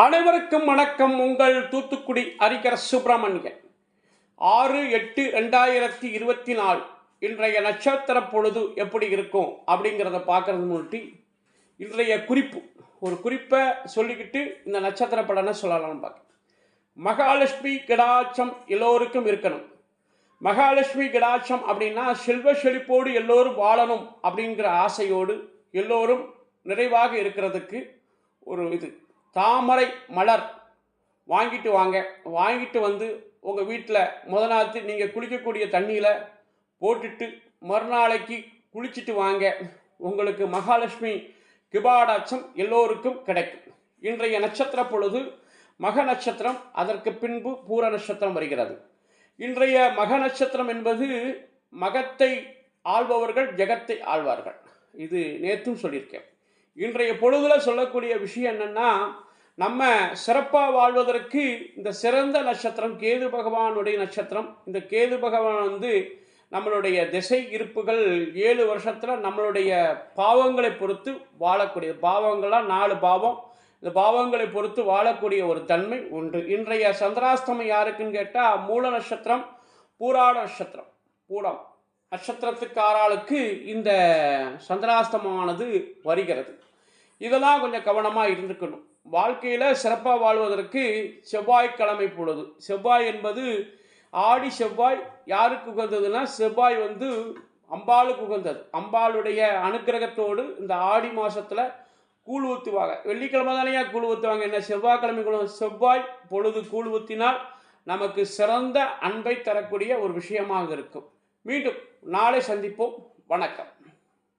அனைவருக்கும் வணக்கம். உங்கள் தூத்துக்குடி அரிகர சுப்பிரமணியன். ஆறு எட்டு ரெண்டாயிரத்தி இருபத்தி நாலு. இன்றைய நட்சத்திர பொழுது எப்படி இருக்கும் அப்படிங்கிறத பார்க்கறது முன்னாடி இன்றைய குறிப்பு. ஒரு குறிப்பை சொல்லிக்கிட்டு இந்த நட்சத்திர படனை சொல்லலாம் பார்க்க மகாலட்சுமி கடாட்சம் எல்லோருக்கும் இருக்கணும். மகாலட்சுமி கடாட்சம் அப்படின்னா செல்வ செழிப்போடு எல்லோரும் வாழணும் அப்படிங்கிற ஆசையோடு எல்லோரும் நிறைவாக இருக்கிறதுக்கு ஒரு இது. தாமரை மலர் வாங்கிட்டு வாங்க. வாங்கிட்டு வந்து உங்கள் வீட்டில் முத நாள் நீங்கள் குளிக்கக்கூடிய தண்ணியில் போட்டுட்டு மறுநாளைக்கு குளிச்சுட்டு வாங்க. உங்களுக்கு மகாலட்சுமி கிபாடாட்சம் எல்லோருக்கும் கிடைக்கும். இன்றைய நட்சத்திர பொழுது மக நட்சத்திரம் அதற்கு பின்பு பூர நட்சத்திரம் வருகிறது. இன்றைய மக நட்சத்திரம் என்பது மகத்தை ஆள்பவர்கள் ஜெகத்தை ஆள்வார்கள். இது நேற்றும் சொல்லியிருக்கேன். இன்றைய பொழுதில் சொல்லக்கூடிய விஷயம் என்னென்னா நம்ம சிறப்பாக வாழ்வதற்கு இந்த சிறந்த நட்சத்திரம் கேது பகவானுடைய நட்சத்திரம். இந்த கேது பகவான் வந்து நம்மளுடைய திசை இருப்புகள் ஏழு வருஷத்தில் நம்மளுடைய பாவங்களை பொறுத்து வாழக்கூடிய பாவங்கள்லாம் நாலு பாவம். இந்த பாவங்களை பொறுத்து வாழக்கூடிய ஒரு தன்மை உண்டு இன்றைய சந்திராஸ்தமம் யாருக்குன்னு கேட்டால் மூல நட்சத்திரம் பூராட நட்சத்திரம். பூடம் நட்சத்திரத்துக்காராளுக்கு இந்த சந்திராஸ்தமமானது வருகிறது. இதெல்லாம் கொஞ்சம் கவனமாக இருந்துக்கணும். வாழ்க்கையில் சிறப்பாக வாழ்வதற்கு செவ்வாய்க்கிழமை பொழுது செவ்வாய் என்பது ஆடி செவ்வாய் யாருக்கு உகந்ததுன்னா செவ்வாய் வந்து அம்பாளுக்கு உகந்தது. அம்பாளுடைய அனுக்கிரகத்தோடு இந்த ஆடி மாதத்தில் கூழ் ஊற்றுவாங்க வெள்ளிக்கிழமை தானே கூழ் ஊற்றுவாங்க என்ன செவ்வாய்க்கிழமை கூட செவ்வாய் பொழுது கூழ் ஊற்றினால் நமக்கு சிறந்த அன்பை தரக்கூடிய ஒரு விஷயமாக இருக்கும். மீண்டும் நாளை சந்திப்போம். வணக்கம்.